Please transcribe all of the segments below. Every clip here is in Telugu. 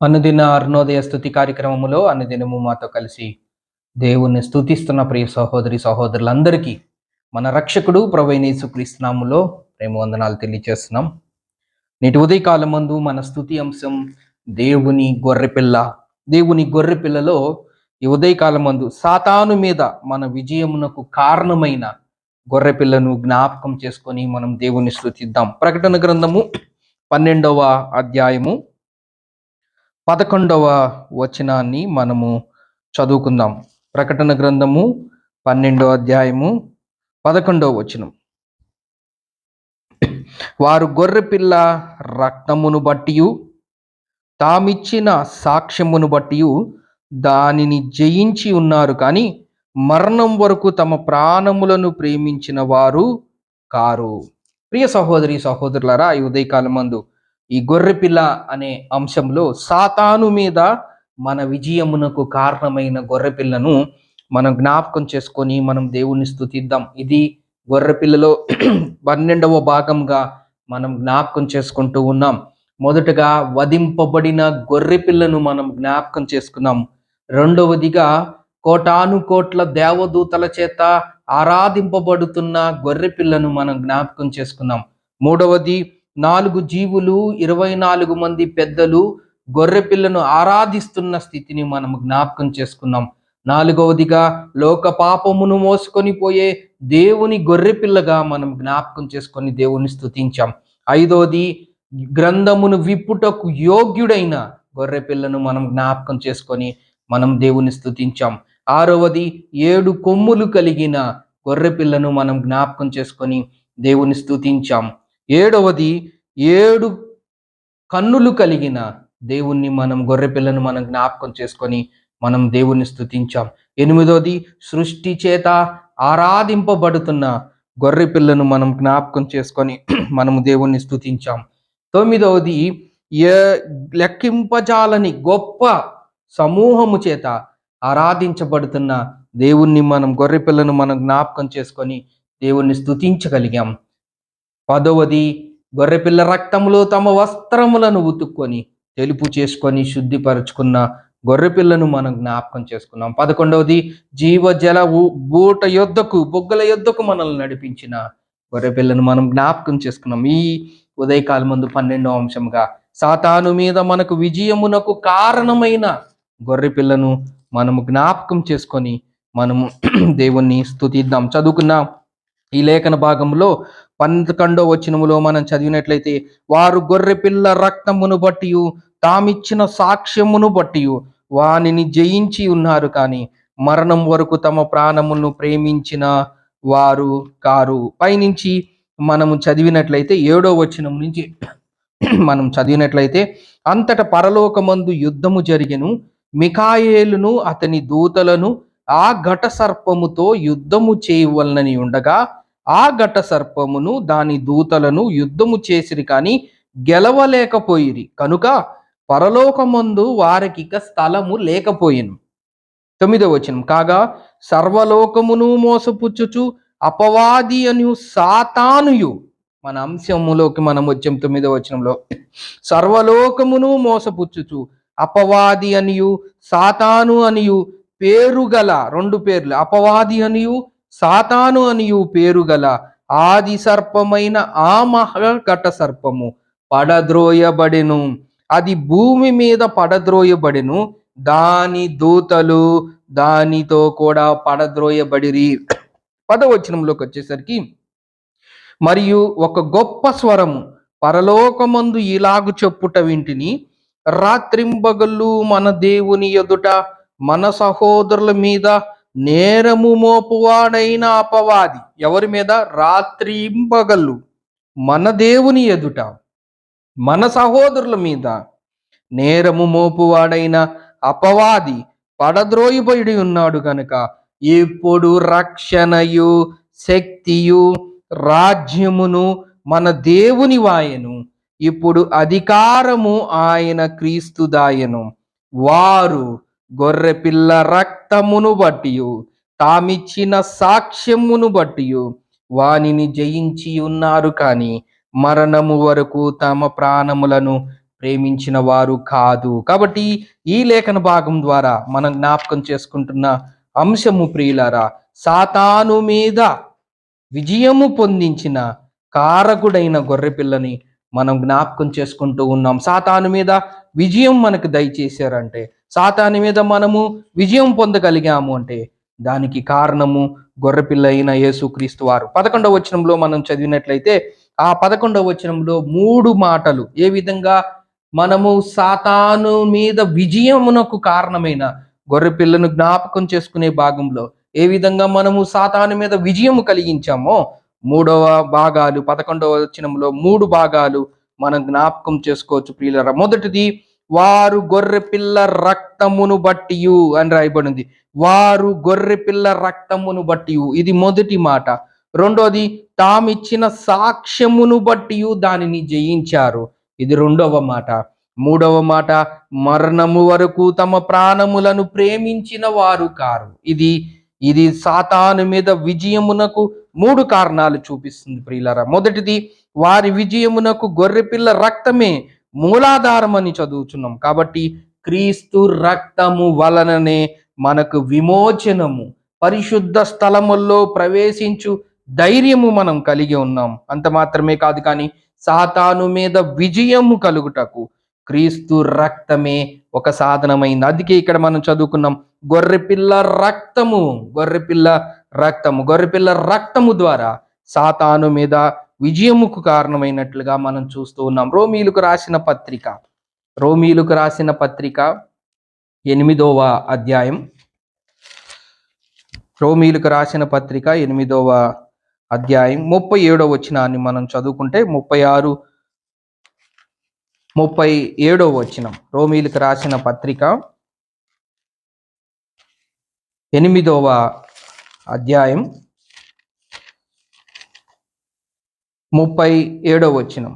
అనుదిన అరుణోదయ స్థుతి కార్యక్రమంలో అనుదినము మాతో కలిసి దేవుణ్ణి స్థుతిస్తున్న ప్రియ సహోదరి సహోదరులందరికీ మన రక్షకుడు ప్రవైనేసుక్రీస్తునాములో ప్రేమ వందనాలు తెలియజేస్తున్నాం. నేటి ఉదయకాలం ముందు మన స్థుతి అంశం దేవుని గొర్రెపిల్ల. దేవుని గొర్రెపిల్లలో ఈ ఉదయకాలం మందు సాతాను మీద మన విజయమునకు కారణమైన గొర్రెపిల్లను జ్ఞాపకం చేసుకొని మనం దేవుని స్థుతిద్దాం ప్రకటన గ్రంథము పన్నెండవ అధ్యాయము పదకొండవ వచనాన్ని మనము చదువుకుందాం. ప్రకటన గ్రంథము పన్నెండవ అధ్యాయము పదకొండవ వచనం. వారు గొర్రెపిల్ల రక్తమును బట్టియు తామిచ్చిన సాక్ష్యమును బట్టియు దానిని జయించి ఉన్నారు. కానీ మరణం వరకు తమ ప్రాణములను ప్రేమించిన వారు కారు. ప్రియ సహోదరి సహోదరులరా ఈ ఉదయకాలం మందు ఈ గొర్రెపిల్ల అనే అంశంలో సాతాను మీద మన విజయమునకు కారణమైన గొర్రెపిల్లను మనం జ్ఞాపకం చేసుకొని మనం దేవుణ్ణి స్థుతిద్దాం ఇది గొర్రెపిల్లలో పన్నెండవ భాగంగా మనం జ్ఞాపకం చేసుకుంటూ ఉన్నాం. మొదటగా వధింపబడిన గొర్రెపిల్లను మనం జ్ఞాపకం చేసుకున్నాం. రెండవదిగా కోటాను కోట్ల దేవదూతల చేత ఆరాధింపబడుతున్న గొర్రెపిల్లను మనం జ్ఞాపకం చేసుకున్నాం. మూడవది నాలుగు జీవులు ఇరవై నాలుగు మంది పెద్దలు గొర్రెపిల్లను ఆరాధిస్తున్న స్థితిని మనం జ్ఞాపకం చేసుకున్నాం. నాలుగవదిగా లోక పాపమును మోసుకొని పోయే దేవుని గొర్రెపిల్లగా మనం జ్ఞాపకం చేసుకొని దేవుని స్థుతించాం ఐదవది గ్రంథమును విప్పుటకు యోగ్యుడైన గొర్రెపిల్లను మనం జ్ఞాపకం చేసుకొని మనం దేవుని స్థుతించాం ఆరవది ఏడు కొమ్ములు కలిగిన గొర్రెపిల్లను మనం జ్ఞాపకం చేసుకొని దేవుని స్థుతించాం ఏడవది ఏడు కన్నులు కలిగిన దేవుణ్ణి మనం గొర్రెపిల్లను మనం జ్ఞాపకం చేసుకొని మనం దేవుణ్ణి స్థుతించాం ఎనిమిదవది సృష్టి చేత ఆరాధింపబడుతున్న గొర్రెపిల్లను మనం జ్ఞాపకం చేసుకొని మనము దేవుణ్ణి స్థుతించాం తొమ్మిదవది ఏ లెక్కింపజాలని గొప్ప సమూహము చేత ఆరాధించబడుతున్న దేవుణ్ణి మనం గొర్రెపిల్లను మనం జ్ఞాపకం చేసుకొని దేవుణ్ణి స్థుతించగలిగాం పదవది గొర్రెపిల్ల రక్తములో తమ వస్త్రములను ఉతుక్కొని తెలుపు చేసుకొని శుద్ధిపరచుకున్న గొర్రెపిల్లను మనం జ్ఞాపకం చేసుకున్నాం. పదకొండవది జీవజల బూట యొద్దకు బొగ్గల యొద్దకు మనల్ని నడిపించిన గొర్రెపిల్లను మనం జ్ఞాపకం చేసుకున్నాం. ఈ ఉదయకాలం ముందు పన్నెండవ అంశంగా సాతాను మీద మనకు విజయమునకు కారణమైన గొర్రెపిల్లను మనము జ్ఞాపకం చేసుకొని మనము దేవుణ్ణి స్థుతిద్దాం చదువుకున్నాం ఈ లేఖన భాగంలో పదకొండో వచనములో మనం చదివినట్లయితే వారు గొర్రెపిల్ల రక్తమును బట్టి తామిచ్చిన సాక్ష్యమును బట్టి వానిని జయించి ఉన్నారు కానీ మరణం వరకు తమ ప్రాణములను ప్రేమించిన వారు కారు. పైనుంచి మనము చదివినట్లయితే ఏడో వచనం నుంచి మనం చదివినట్లయితే అంతట పరలోకమందు యుద్ధము జరిగెను మికాయేలును అతని దూతలను ఆ ఘట సర్పముతో యుద్ధము చేయవలనని ఉండగా ఆ ఘట సర్పమును దాని దూతలను యుద్ధము చేసిరి కానీ గెలవలేకపోయిరి. కనుక పరలోకమందు వారికి ఇక స్థలము లేకపోయిను. తొమ్మిదవ వచనం. కాగా సర్వలోకమును మోసపుచ్చుచు అపవాది అను సాతానుయు. మన అంశములోకి మనం వచ్చాం తొమ్మిదవ వచనంలో. సర్వలోకమును మోసపుచ్చుచు అపవాది అనియు సాతాను అనియు పేరు గల రెండు పేర్లు. అపవాది అనియు సాతాను అనియు పేరు గల ఆది సర్పమైన ఆ మహాఘట సర్పము పడద్రోయబడెను. అది భూమి మీద పడద్రోయబడెను. దాని దూతలు దానితో కూడా పడద్రోయబడిరి. పదవచనంలోకి వచ్చేసరికి మరియు ఒక గొప్ప స్వరము పరలోకమందు ఇలాగు చెప్పుట వింటిని రాత్రింబగళ్ళు మన దేవుని ఎదుట మన సహోదరుల మీద నేరము మోపువాడైన అపవాది ఎవరి మీద? రాత్రింబగళ్ళు మన దేవుని ఎదుట మన సహోదరుల మీద. నేరము మోపువాడైన అపవాది పడద్రోయిపోయి ఉన్నాడు కనుక ఇప్పుడు రక్షణయు శక్తియు రాజ్యమును మన దేవుని వాయను. ఇప్పుడు అధికారము ఆయన క్రీస్తుదాయను. వారు గొర్రెపిల్ల రక్తమును బట్టి తామిచ్చిన సాక్ష్యమును బట్టియు. వానిని జయించి ఉన్నారు కానీ మరణము వరకు తమ ప్రాణములను ప్రేమించిన వారు కాదు. కాబట్టి ఈ లేఖన భాగం ద్వారా మనం జ్ఞాపకం చేసుకుంటున్న అంశము ప్రియులారా సాతాను మీద విజయము పొందించిన కారకుడైన గొర్రెపిల్లని మనం జ్ఞాపకం చేసుకుంటూ ఉన్నాం. సాతాను మీద విజయం మనకు దయచేశారంటే సాతాని మీద మనము విజయం పొందగలిగాము అంటే దానికి కారణము గొర్రెపిల్ల అయిన యేసుక్రీస్తు వారు. పదకొండవ వచనంలో మనం చదివినట్లయితే ఆ పదకొండవ వచనంలో మూడు మాటలు ఏ విధంగా మనము సాతాను మీద విజయమునకు కారణమైన గొర్రెపిల్లను జ్ఞాపకం చేసుకునే భాగంలో ఏ విధంగా మనము సాతాను మీద విజయము కలిగించామో మూడవ భాగాలు పదకొండవ వచనంలో మూడు భాగాలు మనం జ్ఞాపకం చేసుకోవచ్చు ప్రియులరా. మొదటిది వారు గొర్రె పిల్ల రక్తమును బట్టియు అని రాయబడింది. వారు గొర్రె పిల్ల రక్తమును బట్టియు. ఇది మొదటి మాట. రెండోది తామిచ్చిన సాక్ష్యమును బట్టియు దానిని జయించారు. ఇది రెండవ మాట. మూడవ మాట మరణము వరకు తమ ప్రాణములను ప్రేమించిన వారు కారు. ఇది ఇది సాతాను మీద విజయమునకు మూడు కారణాలు చూపిస్తుంది ప్రియులరా. మొదటిది వారి విజయమునకు గొర్రెపిల్ల రక్తమే మూలాధారం అని చదువుచున్నాం. కాబట్టి క్రీస్తు రక్తము వలననే మనకు విమోచనము. పరిశుద్ధ స్థలముల్లో ప్రవేశించు ధైర్యము మనం కలిగి ఉన్నాం. అంత మాత్రమే కాదు కానీ సాతాను మీద విజయము కలుగుటకు క్రీస్తు రక్తమే ఒక సాధనమైంది. అందుకే ఇక్కడ మనం చదువుకున్నాం గొర్రెపిల్ల రక్తము గొర్రెపిల్ల రక్తము గొర్రెపిల్ల రక్తము ద్వారా సాతాను మీద విజయముకు కారణమైనట్లుగా మనం చూస్తూ ఉన్నాం. రోమీలకు రాసిన పత్రిక. రోమీలకు రాసిన పత్రిక ఎనిమిదవ అధ్యాయం. రోమీలకు రాసిన పత్రిక ఎనిమిదవ అధ్యాయం. ముప్పై ఏడవ వచనాన్ని మనం చదువుకుంటే ముప్పై ఆరు ముప్పై ఏడవ వచనం. రోమీలకు రాసిన పత్రిక ఎనిమిదవ అధ్యాయం. ముప్పై ఏడో వచనం.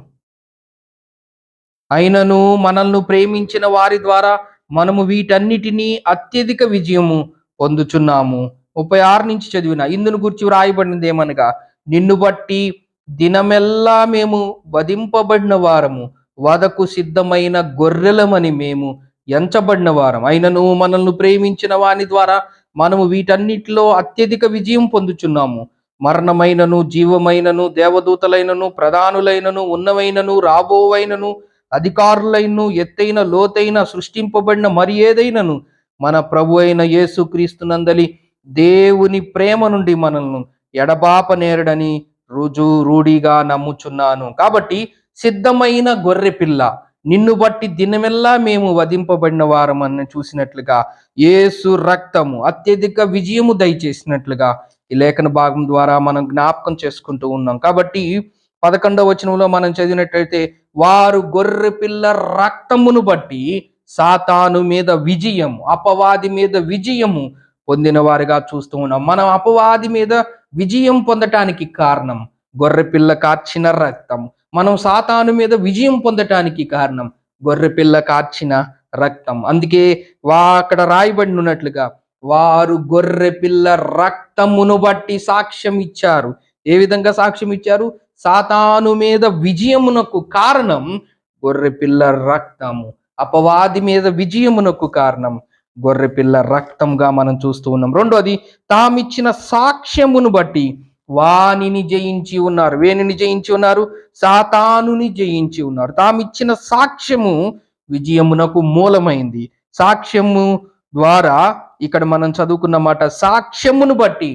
అయినను మనల్ని ప్రేమించిన వారి ద్వారా మనము వీటన్నిటినీ అత్యధిక విజయము పొందుచున్నాము. ముప్పై ఆరు నుంచి చదివిన ఇందును గురించి వ్రాయబడినది ఏమనగా నిన్ను బట్టి దినమెల్లా మేము వధింపబడిన వారము వదకు సిద్ధమైన గొర్రెలమని మేము ఎంచబడిన వారం. అయినను మనల్ని ప్రేమించిన వాని ద్వారా మనము వీటన్నిటిలో అత్యధిక విజయం పొందుచున్నాము. మరణమైనను జీవమైనను దేవదూతలైనను ప్రధానులైనను ఉన్నవైనను రాబోవైనను అధికారులైనను ఎత్తైన లోతైన సృష్టింపబడిన మరి ఏదైనను మన ప్రభు అయిన యేసుక్రీస్తునందలి దేవుని ప్రేమ నుండి మనల్ని ఎడబాప నేరడని రుజు రూఢిగా నమ్ముచున్నాను. కాబట్టి సిద్ధమైన గొర్రె పిల్ల నిన్ను బట్టి దినమెల్లా మేము వధింపబడిన వారమని చూసినట్లుగా ఏసు రక్తము అత్యధిక విజయము దయచేసినట్లుగా ఈ లేఖన భాగం ద్వారా మనం జ్ఞాపకం చేసుకుంటూ ఉన్నాం. కాబట్టి పదకొండవ వచనంలో మనం చదివినట్లయితే వారు గొర్రె పిల్ల రక్తమును బట్టి సాతాను మీద విజయం అపవాది మీద విజయము పొందిన వారిగా చూస్తూ ఉన్నాం. మనం అపవాది మీద విజయం పొందటానికి కారణం గొర్రె పిల్ల కార్చిన రక్తం. మనం సాతాను మీద విజయం పొందటానికి కారణం గొర్రె పిల్ల కార్చిన రక్తం. అందుకే వా అక్కడ రాయబడినట్లుగా వారు వారు గొర్రెపిల్ల రక్తమును బట్టి సాక్ష్యం ఇచ్చారు. ఏ విధంగా సాక్ష్యం ఇచ్చారు? సాతాను మీద విజయమునకు కారణం గొర్రె పిల్ల రక్తము. అపవాది మీద విజయమునకు కారణం గొర్రె పిల్ల రక్తంగా మనం చూస్తూ ఉన్నాం. రెండోది తామిచ్చిన సాక్ష్యమును బట్టి వానిని జయించి ఉన్నారు. వేణిని జయించి ఉన్నారు? సాతానుని జయించి ఉన్నారు. తామిచ్చిన సాక్ష్యము విజయమునకు మూలమైంది. సాక్ష్యము ద్వారా ఇక్కడ మనం చదువుకున్న మాట సాక్ష్యమును బట్టి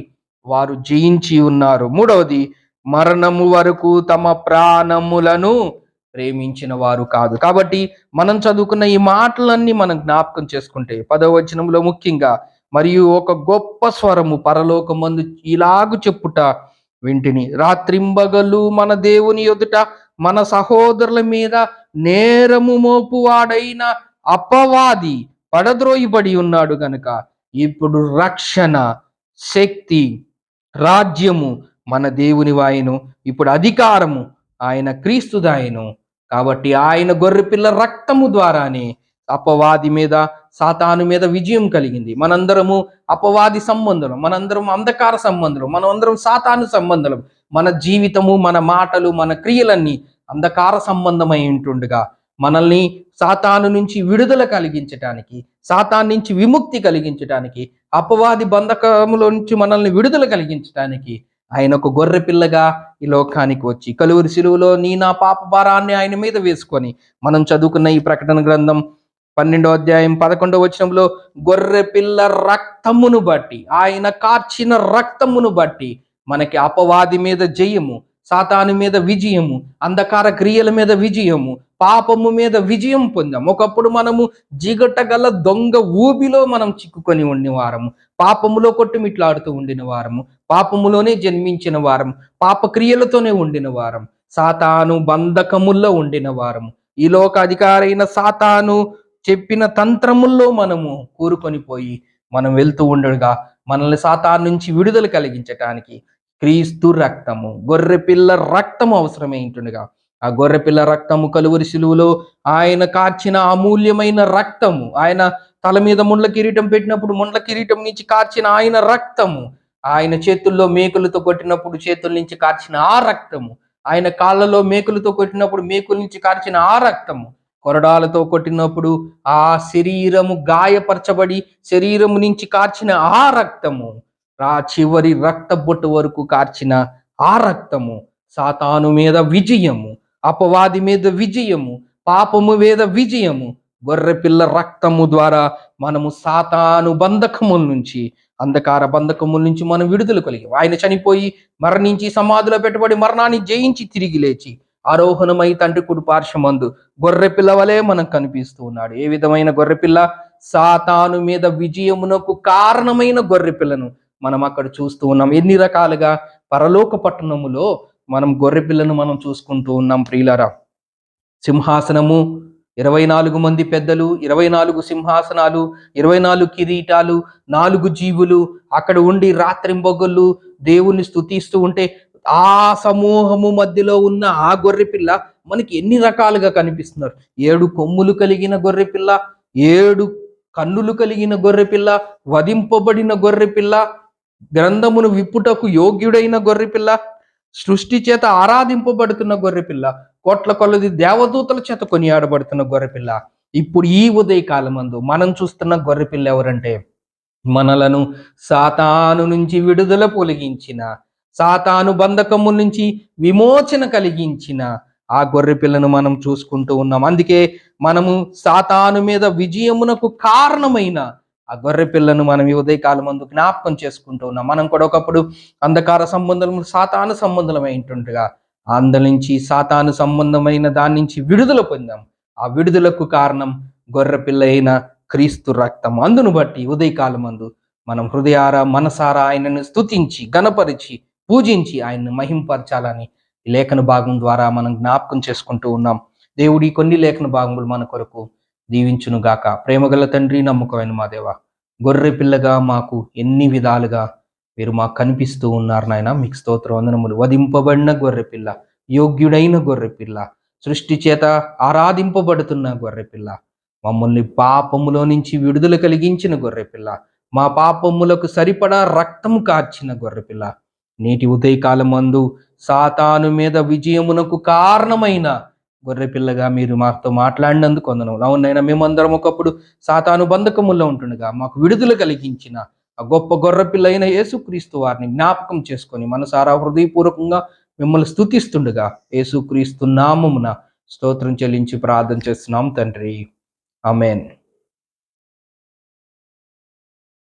వారు జయించి ఉన్నారు. మూడవది మరణము వరకు తమ ప్రాణములను ప్రేమించిన వారు కాదు. కాబట్టి మనం చదువుకున్న ఈ మాటలన్నీ మనం జ్ఞాపకం చేసుకుంటే పదవచనంలో ముఖ్యంగా మరియు ఒక గొప్ప స్వరము పరలోకమందు ఇలాగు చెప్పుట వింటిని. రాత్రింబగలు మన దేవుని ఎదుట మన సహోదరుల మీద నేరము మోపువాడైన అపవాది పడద్రోయిబడి ఉన్నాడు గనుక ఇప్పుడు రక్షణ శక్తి రాజ్యము మన దేవుని వాయను ఇప్పుడు అధికారము ఆయన క్రీస్తుదాయను కాబట్టి ఆయన గొర్రెపిల్ల రక్తము ద్వారానే అపవాది మీద సాతాను మీద విజయం కలిగింది. మనందరము అపవాది సంబంధం మనందరం అంధకార సంబంధం మనందరం సాతాను సంబంధం మన జీవితము మన మాటలు మన క్రియలన్నీ అంధకార సంబంధమై ఉంటుండగా మనల్ని సాతాను నుంచి విడుదల కలిగించటానికి సాతాన్ నుంచి విముక్తి కలిగించడానికి అపవాది బంధకముల నుంచి మనల్ని విడుదల కలిగించటానికి ఆయన ఒక గొర్రె పిల్లగా ఈ లోకానికి వచ్చి కలువురి సిలువలో నీ నా పాప భారాన్ని ఆయన మీద వేసుకొని మనం చదువుకున్న ఈ ప్రకటన గ్రంథం పన్నెండో అధ్యాయం పదకొండో వచనంలో గొర్రె పిల్ల రక్తమును బట్టి ఆయన కార్చిన రక్తమును బట్టి మనకి అపవాది మీద జయము సాతాను మీద విజయము అంధకార క్రియల మీద విజయము పాపము మీద విజయం పొందాం. ఒకప్పుడు మనము జిగటగల దొంగ ఊబిలో మనం చిక్కుకొని ఉండేవారము. పాపములో కొట్టుమిట్లాడుతూ ఉండిన వారము పాపములోనే జన్మించిన వారం పాపక్రియలతోనే ఉండిన వారం సాతాను బంధకముల్లో ఉండిన వారము ఈ లోక అధికారైన సాతాను చెప్పిన తంత్రముల్లో మనము కూరుకొని పోయి మనం వెళ్తూ ఉండగా మనల్ని సాతాను నుంచి విడుదల కలిగించటానికి క్రీస్తు రక్తము గొర్రె పిల్ల రక్తము అవసరమైంటుండగా ఆ గొర్రె పిల్ల రక్తము కలువరి శిలువులో ఆయన కార్చిన అమూల్యమైన రక్తము. ఆయన తల మీద ముండ్ల కిరీటం పెట్టినప్పుడు ముండ్ల కిరీటం నుంచి కార్చిన ఆయన రక్తము. ఆయన చేతుల్లో మేకులతో కొట్టినప్పుడు చేతుల నుంచి కార్చిన ఆ రక్తము. ఆయన కాళ్ళలో మేకులతో కొట్టినప్పుడు మేకుల నుంచి కార్చిన ఆ రక్తము. కొరడాలతో కొట్టినప్పుడు ఆ శరీరము గాయపరచబడి శరీరము నుంచి కార్చిన ఆ రక్తము. ఆ చివరి రక్త బొట్టు వరకు కార్చిన ఆ రక్తము. సాతాను మీద విజయము. అపవాది మీద విజయము పాపము మీద విజయము గొర్రెపిల్ల రక్తము ద్వారా మనము సాతాను బంధకముల నుంచి అంధకార బంధకముల నుంచి మనం విడుదల కలిగి. ఆయన చనిపోయి మరణించి సమాధిలో పెట్టుబడి మరణాన్ని జయించి తిరిగి లేచి ఆరోహణమై తండ్రి కుడి పార్శ్వమందు గొర్రెపిల్ల వలె మనకు కనిపిస్తూ ఉన్నాడు. ఏ విధమైన గొర్రెపిల్ల సాతాను మీద విజయమునకు కారణమైన గొర్రెపిల్లను మనం అక్కడ చూస్తూ ఉన్నాం. ఎన్ని రకాలుగా? పరలోక పట్టణములో మనం గొర్రె పిల్లను మనం చూసుకుంటూ ఉన్నాం ప్రియులరా. సింహాసనము ఇరవై నాలుగు మంది పెద్దలు ఇరవై నాలుగు సింహాసనాలు ఇరవై నాలుగు కిరీటాలు నాలుగు జీవులు అక్కడ ఉండి రాత్రింబొగళ్ళు దేవుణ్ణి స్తుతిస్తూ ఉంటే ఆ సమూహము మధ్యలో ఉన్న ఆ గొర్రె పిల్ల మనకి ఎన్ని రకాలుగా కనిపిస్తున్నారు? ఏడు కొమ్ములు కలిగిన గొర్రె పిల్ల ఏడు కన్నులు కలిగిన గొర్రె పిల్ల వధింపబడిన గొర్రె పిల్ల గ్రంథమును విప్పుటకు యోగ్యుడైన గొర్రె పిల్ల సృష్టి చేత ఆరాధింపబడుతున్న గొర్రెపిల్ల కోట్ల కొలది దేవదూతల చేత కొనియాడబడుతున్న గొర్రెపిల్ల ఇప్పుడు ఈ ఉదయ కాలమందు మనం చూస్తున్న గొర్రె పిల్ల ఎవరంటే మనలను సాతాను నుంచి విడుదల పొలిగించిన సాతాను బంధకము నుంచి విమోచన కలిగించిన ఆ గొర్రె పిల్లను మనం చూసుకుంటూ ఉన్నాం. అందుకే మనము సాతాను మీద విజయమునకు కారణమైన ఆ గొర్రె పిల్లను మనం ఈ ఉదయకాలం ముందు జ్ఞాపకం చేసుకుంటూ ఉన్నాం. మనం కూడా ఒకప్పుడు అంధకార సంబంధం సాతాను సంబంధమై ఉంటుండగా అంద నుంచి సాతాను సంబంధమైన దాని నుంచి విడుదల పొందాం. ఆ విడుదలకు కారణం గొర్రె పిల్ల అయిన క్రీస్తు రక్తం. అందును బట్టి ఉదయకాలం మందు మనం హృదయార మనసారా ఆయనను స్తుతించి గణపరిచి పూజించి ఆయన్ను మహింపరచాలని లేఖన భాగం ద్వారా మనం జ్ఞాపకం చేసుకుంటూ ఉన్నాం. దేవుడి కొన్ని లేఖన భాగములు మన కొరకు దీవించునుగాక ప్రేమగల తండ్రి నమ్మకమైన మా దేవ గొర్రె పిల్లగా మాకు ఎన్ని విధాలుగా మీరు మాకు కనిపిస్తూ ఉన్నారు నాయన. మీకు స్తోత్ర వందనములు. వధింపబడిన గొర్రె పిల్ల యోగ్యుడైన గొర్రె పిల్ల సృష్టి చేత ఆరాధింపబడుతున్న గొర్రె పిల్ల మమ్మల్ని పాపములో నుంచి విడుదల కలిగించిన గొర్రె పిల్ల మా పాపములకు సరిపడా రక్తం కార్చిన గొర్రె పిల్ల. నేటి ఉదయకాలం మందు సాతాను మీద విజయమునకు కారణమైన గొర్రె పిల్లగా మీరు మాతో మాట్లాడినందుకు వందనం అవునైనా మేమందరం ఒకప్పుడు సాతాను బంధకముల్లో ఉంటుండగా మాకు విడుదల కలిగించిన ఆ గొప్ప గొర్రె పిల్ల అయిన యేసుక్రీస్తు వారిని జ్ఞాపకం చేసుకొని మనసారా హృదయపూర్వకంగా మిమ్మల్ని స్తుతిస్తుండగా యేసుక్రీస్తు నామమున స్తోత్రం చెల్లించి ప్రార్థన చేస్తున్నాం తండ్రి. అమేన్